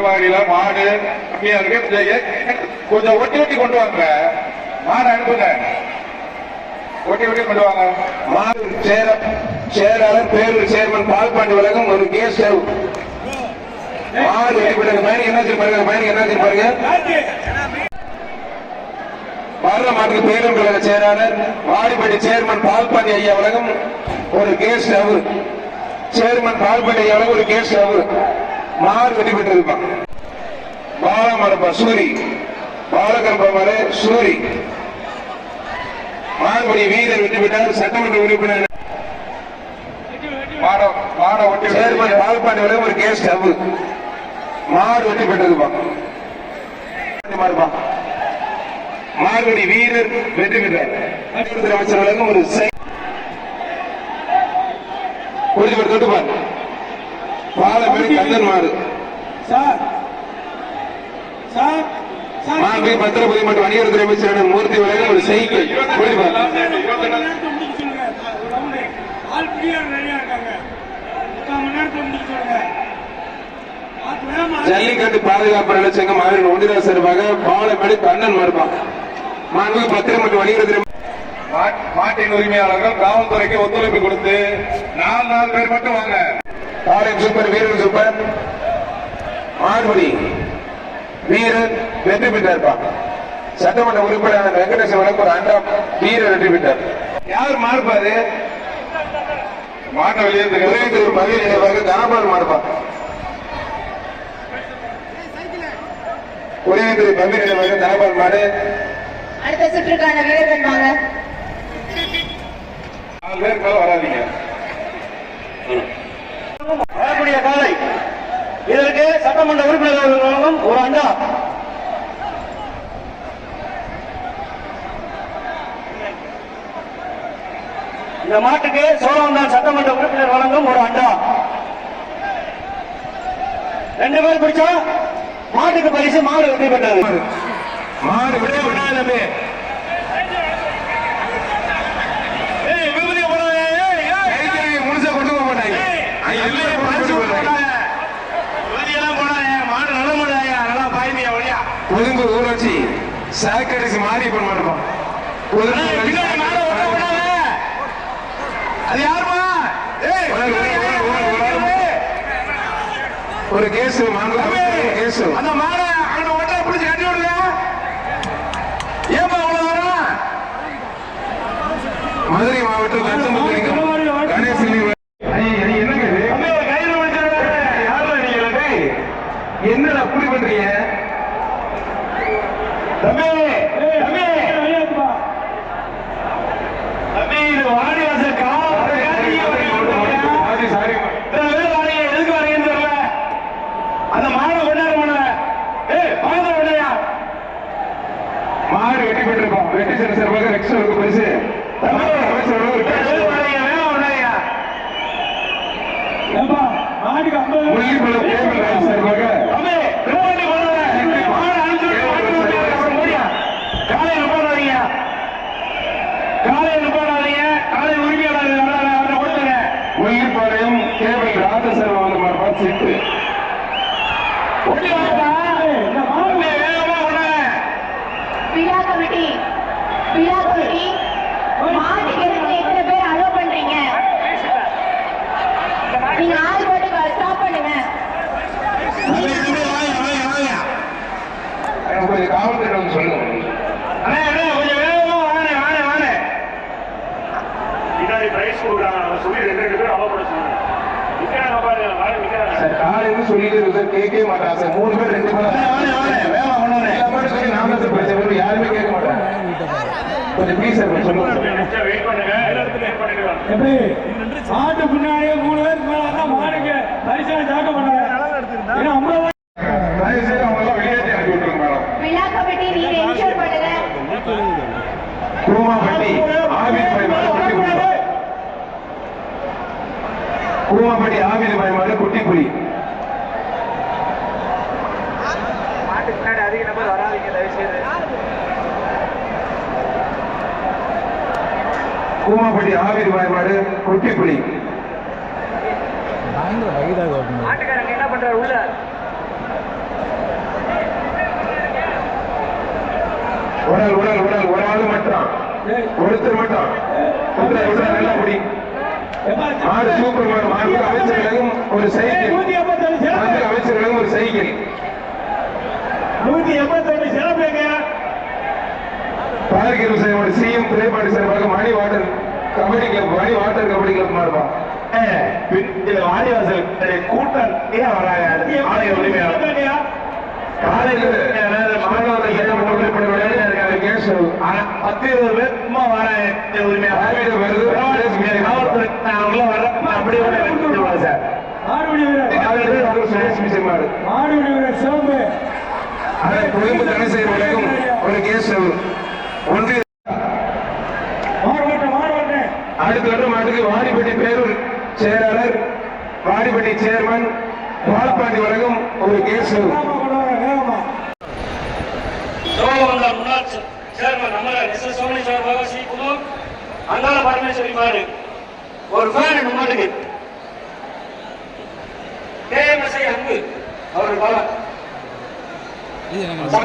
நிர்வாகிகள மாடு கொஞ்சம் ஒட்டி ஒட்டி கொண்டு வாங்க. மாடு அனுப்புங்க. ஒட்டி ஒட்டி கொண்டு வாங்க. மாடு சேர செயலாளர் பேரு சேர்மன் பால்பாண்டி உலகம் ஒரு கேஸ் மாடு வெளிப்பட்ட பயணி என்ன பாருங்க. பயணி என்ன பாருங்க. பாராளுமன்ற மாட்டுக்கு கழக செயலாளர் வாடிப்பட்டி சேர்மன் பால்பாண்டி ஐயா உலகம் ஒரு கேஸ் ஸ்டவ். சேர்மன் பால்பாண்டி ஐயா உலகம் ஒரு கேஸ் ஸ்டவ். மாடு வெட்டி பெற்றிருப்பான் பாலமரப்பா சூரி. பாலகரப்பா சூரி. மாறுபடி வீரர் வெற்றி பெற்றார் சட்டமன்ற உறுப்பினர். சேர்மன் பால்பாண்டி ஒரு கேஸ் ஸ்டவ் மாடு வெற்றி பெற்றதுப்பா மாறுபா. மாறுபடி வீரர் வெற்றி பெற்றார். மத்திய அமைச்சர் வழங்கும் ஒரு செய்- குறிச்சு தொட்டு பாரு பாலமேடு கந்தன் மாடு சார். சார். சார். மாண்பு பத்திரபதி மற்றும் வணிகத்துறை அமைச்சரான மூர்த்தி வழங்கும் ஒரு சைக்கிள் ஜல்லிக்கட்டு பாதுகாப்பு நலச்சங்கம் மாவீரன் ஒன்றிய சார்பாக பாலமேடு கண்ணன் மாறுபான் மாண்பு பத்திரம் மற்றும் வணிகத்துறை மாட்டின் உரிமையாளர்கள் காவல்துறைக்கு ஒத்துழைப்பு கொடுத்து நாலு நாலு பேர் மட்டும் வாங்க. பாளையம் சூப்பர் வீரன் சூப்பர். மாடுபடி வீரர் வெற்றி பெற்றார்ப்பான் சட்டமன்ற உறுப்பினர் வெங்கடேசன் வழக்கு ஒரு அண்டா வீரர் வெற்றி பெற்றார். யார் மாறுபாரு மாட்டை வெளியே உதயத்திற்கு மதிய நினைவாக தனபால் மாறுபான் உதயத்திற்கு மதிய நினைவாக தனபால் மாடு. அடுத்த சுற்றுக்கான வீரர்கள் வாங்க நாலு பேர் மேல வராதீங்க. வரக்கூடிய காலை. இதற்கு சட்டமன்ற உறுப்பினர்கள் வழங்கும் ஒரு அண்டா. இந்த மாட்டுக்கு சோழவந்தான் சட்டமன்ற உறுப்பினர் வழங்கும் ஒரு அண்டா. ரெண்டு பேர் பிடிச்சா மாட்டுக்கு பரிசு மாடு வெற்றி பெற்றது. மாடு விட விடாதமே முழுசா கொண்டு போக மாட்டாங்க கொழும்பு ஊராட்சி சாக்கடைக்கு மாறி பண்ண மாட்டோம் அது யாருமா ஒரு கேஸ் கேஸ் அந்த மாடை அங்க ஒட்டை பிடிச்சு கட்டி விடுங்க. ஏப்பா அவ்வளவு வரும் மதுரை மாவட்டம் கணேசன் மாடை கொண்டாட ஏய், மாடு வெட்டி பெற்றிருக்கோம் வெட்டி சென்ற சார்பாக ரெக்ஸலுக்கு பரிசு தம்பி, அமைச்சர் ஒரு எதுக்கு வாரீங்க? வேகமா கொண்டாயா? முள்ளிக்குளம் கேபிள் ராஜ் சார்பாக தம்பி, திருவண்ணி கொண்டாட. மாடை அனுப்பிச்சு விட்டு மாட்டு விட்டு அப்புறம் போடியா. காலையில போடாதீங்க. காலையில போடாதீங்க. காலை உரிமையாளர் வர்றாரு, அவரை கொடுத்துருங்க. முள்ளிப்பாளையம் கேபிள் ராஜ சார்பாக வந்து மாறுபாடு சீட்டு ஓடி வாப்பா. தம்பி, வேகமா கொண்டாங்க. விழா கமிட்டி விழா கமிட்டி மாட்டுக்கு எதுக்கு எத்தனை பேர் அலோவ் பண்றீங்க நீங்க ஆள் போட்டு ஸ்டாப் பண்ணுங்க தம்பி, தம்பி, வாங்க, வாங்க, வாங்க. எனக்கு கொஞ்சம் காவல்துறை வந்து சொல்லுங்க அண்ணே, அண்ணே, கொஞ்சம் வேகமா வாங்க, வாங்க, வாங்க. பின்னாடி பிரைஸ் கொடுக்குறாங்க நம்ம சொல்லி ரெண்டு ரெண்டு பேரும் அலோவ் பண்ண சொல்லுங்க நிக்கிறாங்க பாருங்க வாங்க நிக்கிறாங்க சார் காலையில சொல்லிட்டு இருக்கு கேட்கவே மாட்டாங்க சார். மூணு பேர் ரெண்டு பேர். நாம யாருமே கேட்க மாட்டாங்க. கொஞ்சம் ப்ளீஸ் சார் சொல்லுங்க. பின்னாடியே மூணு பேருக்கு மேல மாடுக்கு பரிசனை தாக்க பண்ணாங்க ஏன்னா ஐம்பது ரூபாய் தயவு செய்து அவங்க எல்லாம் வெளியேற்றி அனுப்பி விட்டுருங்க மேடம். விழா கமிட்டி நீங்க என்ஷூர் பண்ணுங்க. கூமாப்பட்டி ஆவின் பயமாடு குட்டி புலி கூமாப்பட்டி ஆவின் பயமாடு குட்டி புலி கூமாப்பட்டி ஆவிர் வாய்ப்பாடு கொட்டிப்புலி. பயங்கர வயதாக ஆட்டுக்காரங்க என்ன பண்றாரு உள்ள? உடல் உடல் உடல். ஒரு ஆள் மட்டும். ஒருத்தர் மட்டும். உடல் உடல் நல்லா முடி. ஆறு சூப்பர் மாடு. அமைச்சர்களும் ஒரு சைக்கிள். அமைச்சர்களும் ஒரு சைக்கிள். நூத்தி எண்பத்தொன்னு சிறப்புங்க. பார்க்கிற ஒரு சிஎம் திரைப்பாடு சார்பாக Mani water kabaddi club Mani water kabaddi club மாறுபா வாடிவாசல் கூட்டம் ஏன் வராங்க? உரிமையாளர். காலையில் மாணவர்கள் ஒழுங்குபடுவதில் இருக்காங்க. கேஸ் பத்து இருபது பேர் சும்மா உரிமையாளர். ஆயுதம் வருது காவல்துறை அப்படியே விட்டுருவாங்க சார் மிஷன் மாடு மாடுபிடி அதை கொழும்பு தனசேர் வழங்கும் ஒரு கேஸ் ஒன்றிய அடுத்த வருடம் மாட்டுக்கு வாடிப்பட்டி பேரூர் செயலாளர் வாடிப்பட்டி சேர்மன் பால்பாண்டி வழங்கும் ஒரு கேஸ் முன்னாள் சேர்மன் நம்ம எஸ் எஸ் சோமனி சார்பாக சி குழு அங்காள பரமேஸ்வரி மாடு ஒரு ஃபேன் மாட்டுக்கு கேஎம்எஸ்ஐ அன்பு. அவர் பலம் Ja. Also